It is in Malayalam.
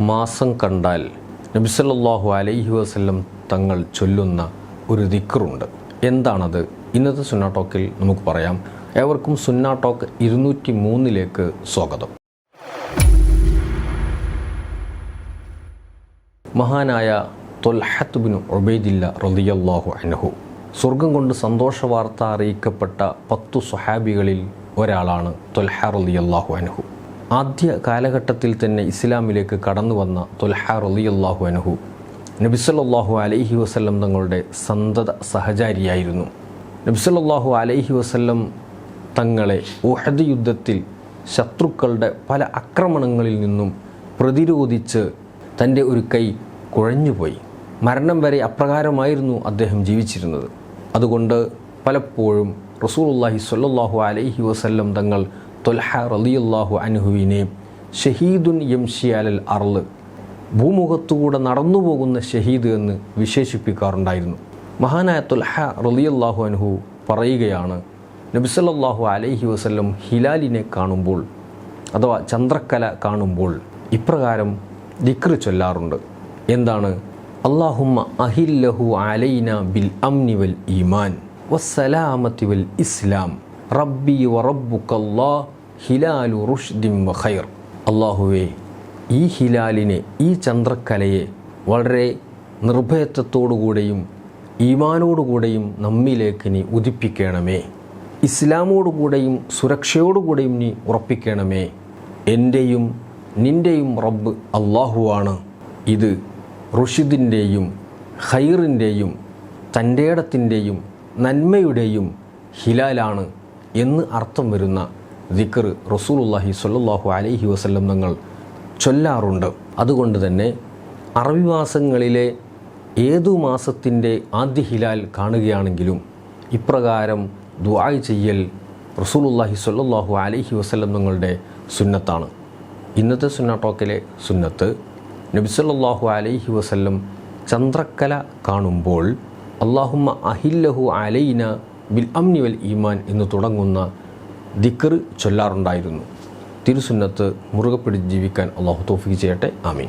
മാസം കണ്ടാൽ നബിസല്ലാഹു അലൈഹി വസല്ലം തങ്ങൾ ചൊല്ലുന്ന ഒരു ദിക്റുണ്ട്. എന്താണത്? ഇന്നത്തെ സുന്ന ടോക്കിൽ നമുക്ക് പറയാം. ഏവർക്കും സുന്ന ടോക്ക് ഇരുന്നൂറ്റി മൂന്നിലേക്ക് സ്വാഗതം. മഹാനായ തൊൽഹത്ത് ബിൻ ഒബൈദില്ല റളിയല്ലാഹു അനഹു സ്വർഗം കൊണ്ട് സന്തോഷ വാർത്ത അറിയിക്കപ്പെട്ട പത്തു സ്വഹാബികളിൽ ഒരാളാണ് തൊൽഹ റളിയല്ലാഹു അൻഹു. ആദ്യ കാലഘട്ടത്തിൽ തന്നെ ഇസ്ലാമിലേക്ക് കടന്നു വന്ന തൊൽഹ റളിയല്ലാഹു അൻഹു. നബിസല്ലാഹു അലൈഹി വസ്ല്ലം തങ്ങളുടെ സന്തത സഹചാരിയായിരുന്നു. നബിസല്ലാഹു അലൈഹി വസ്ല്ലം തങ്ങളെ ഊഹദ് യുദ്ധത്തിൽ ശത്രുക്കളുടെ പല ആക്രമണങ്ങളിൽ നിന്നും പ്രതിരോധിച്ച് തന്റെ ഒരു കൈ കുഴഞ്ഞുപോയി. മരണം വരെ അപ്രകാരമായിരുന്നു അദ്ദേഹം ജീവിച്ചിരുന്നത്. അതുകൊണ്ട് പലപ്പോഴും റസൂലുള്ളാഹി സ്വല്ലാഹു അലൈഹി വസല്ലം തങ്ങൾ തൊൽഹ റളിയല്ലാഹു അനുഹുവിനെ ഷഹീദുൻ യംഷി അലൽ അർൾ ഭൂമുഖത്തുകൂടെ നടന്നു പോകുന്ന ഷഹീദ് എന്ന് വിശേഷിപ്പിക്കാറുണ്ടായിരുന്നു. മഹാനായ തുൽഹ റളിയല്ലാഹു അനുഹു പറയുകയാണ് നബിസല്ലാഹു അലൈഹി വസല്ലം ഹിലാലിനെ കാണുമ്പോൾ അഥവാ ചന്ദ്രക്കല കാണുമ്പോൾ ഇപ്രകാരം ദിക്ർ ചൊല്ലാറുണ്ട്. എന്താണ്? അള്ളാഹുമ്മ അഹില്ലഹു അലൈന ബിൽ അംനി വൽ ഈമാൻ വസ്സലാമത്തി വൽ ഇസ്ലാം. റബ്ബി വറബ്ബുക്കല്ലാ ഹിലാലു റുഷ്ദിം ഖൈർ. അള്ളാഹുവേ ഈ ഹിലാലിനെ ഈ ചന്ദ്രക്കലയെ വളരെ നിർഭയത്വത്തോടുകൂടെയും ഈമാനോടുകൂടെയും നമ്മിലേക്ക് നീ ഉദിപ്പിക്കണമേ. ഇസ്ലാമോടുകൂടെയും സുരക്ഷയോടുകൂടെയും നീ ഉറപ്പിക്കണമേ. എന്റെയും നിന്റെയും റബ്ബ് അള്ളാഹുവാണ്. ഇത് റുഷിദിന്റെയും ഖൈറിന്റെയും തന്റേടത്തിന്റെയും നന്മയുടെയും ഹിലാലാണ് എന്ന് അർത്ഥം വരുന്ന ദിക്ർ റസൂലുല്ലാഹി സ്വല്ലല്ലാഹു അലൈഹി വസല്ലം തങ്ങൾ ചൊല്ലാറുണ്ട്. അതുകൊണ്ട് തന്നെ അറബി മാസങ്ങളിലെ ഏതു മാസത്തിന്റെ ആദ്യ ഹിലാൽ കാണുകയാണെങ്കിലും ഇപ്രകാരം ദുആയ് ചെയ്യൽ റസൂലുല്ലാഹി സ്വല്ലല്ലാഹു അലൈഹി വസല്ലം തങ്ങളുടെ സുന്നത്താണ്. ഇന്നത്തെ സുന്ന ടോക്കിലെ സുന്നത്ത് നബിസല്ലാഹു അലൈഹി വസല്ലം ചന്ദ്രക്കല കാണുമ്പോൾ അള്ളാഹുമ്മ അഹില്ലഹു അലൈന ബിൽ അംനി വൽ ഈമാൻ എന്ന് തുടങ്ങുന്ന ദിക്കർ ചൊല്ലാറുണ്ടായിരുന്നു. തിരുസുന്നത്ത് മുറുകെ പിടിച്ച് ജീവിക്കാൻ അള്ളാഹു തോഫിക്ക് ചെയ്യട്ടെ. ആമീൻ.